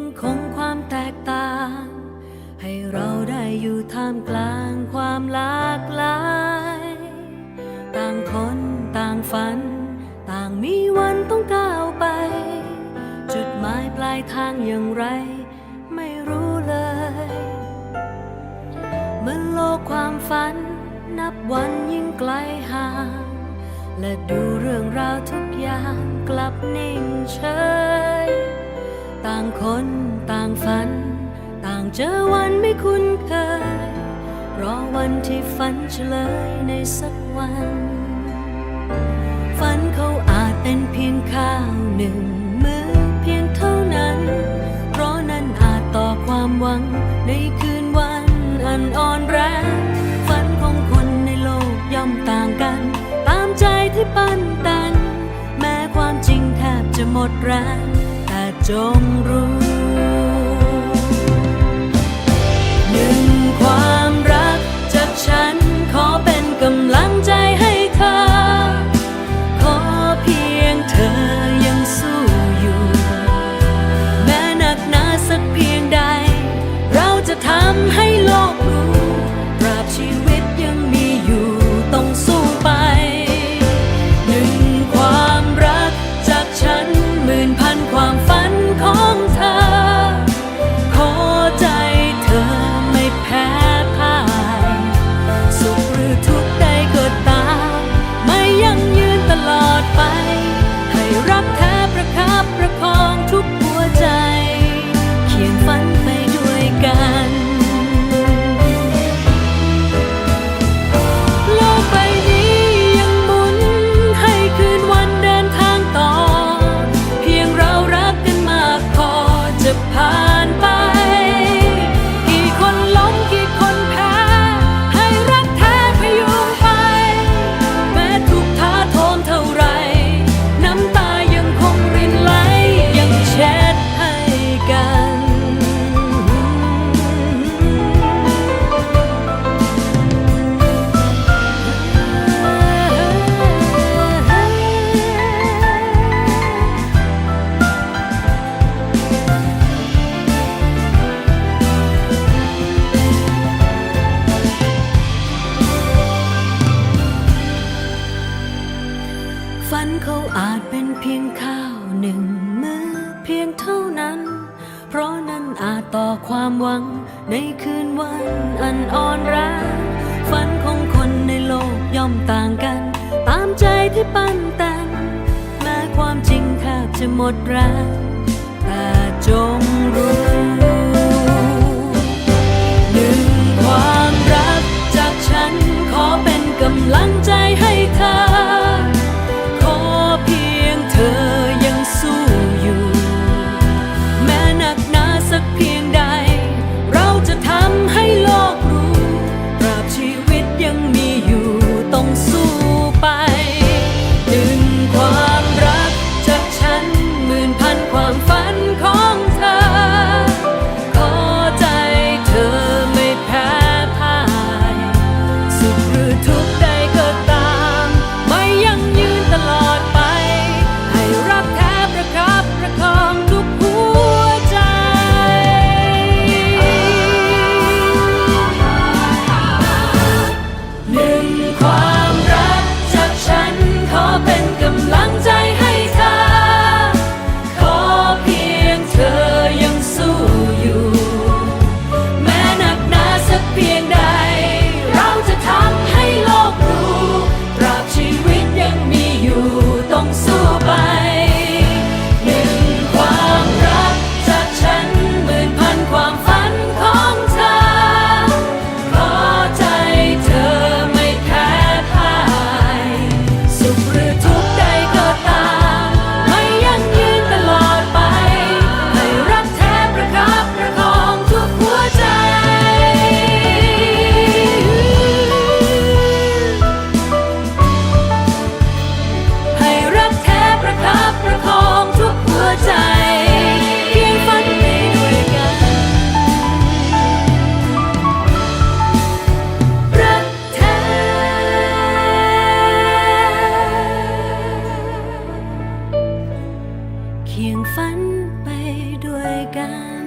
ยังคงความแตกต่าง ให้เราได้อยู่ท่ามกลางความหลากหลาย ต่างคนต่างฝัน ต่างมีวันต้องก้าวไป จุดหมายปลายทางอย่างไร ไม่รู้เลยเมื่อโลกความฝัน นับวันยิ่งไกลห่างและดูเรื่องราวทุกอย่างกลับนิ่งเฉย ต่างคนต่างฝัน ต่างเจอวันไม่คุ้นเคย รอวันที่ฝันเฉลยในสักวัน ฝันเขาอาจเป็นเพียงข้าวหนึ่งมือเพียงเท่านั้น เพราะนั้นอาจต่อความหวังในคืนวันอันอ่อนแรงฝันของคนในโลกย่อมต่างกัน ตามใจที่ปั้นต่งแม้ความจริงแทบจะหมดแรง จงรู้หนึ่งความรักจากฉันขอเป็นกำลังใจให้เธอ ขอเพียงเธอยังสู้อยู่ แม้หนักหนาสักเพียงใด เราจะทำให้ ฝันเขาอาจเป็นเพียงข้าวหนึ่งมือเพียงเท่านั้น เพราะนั้นอาจต่อความหวังในคืนวันอันอ่อนแรงฝันของคนในโลกย่อมต่างกัน ตามใจที่ปั้นแต่งแม้ความจริงแทบจะหมดแรงแต่จง เคียงฝันไปด้วยกัน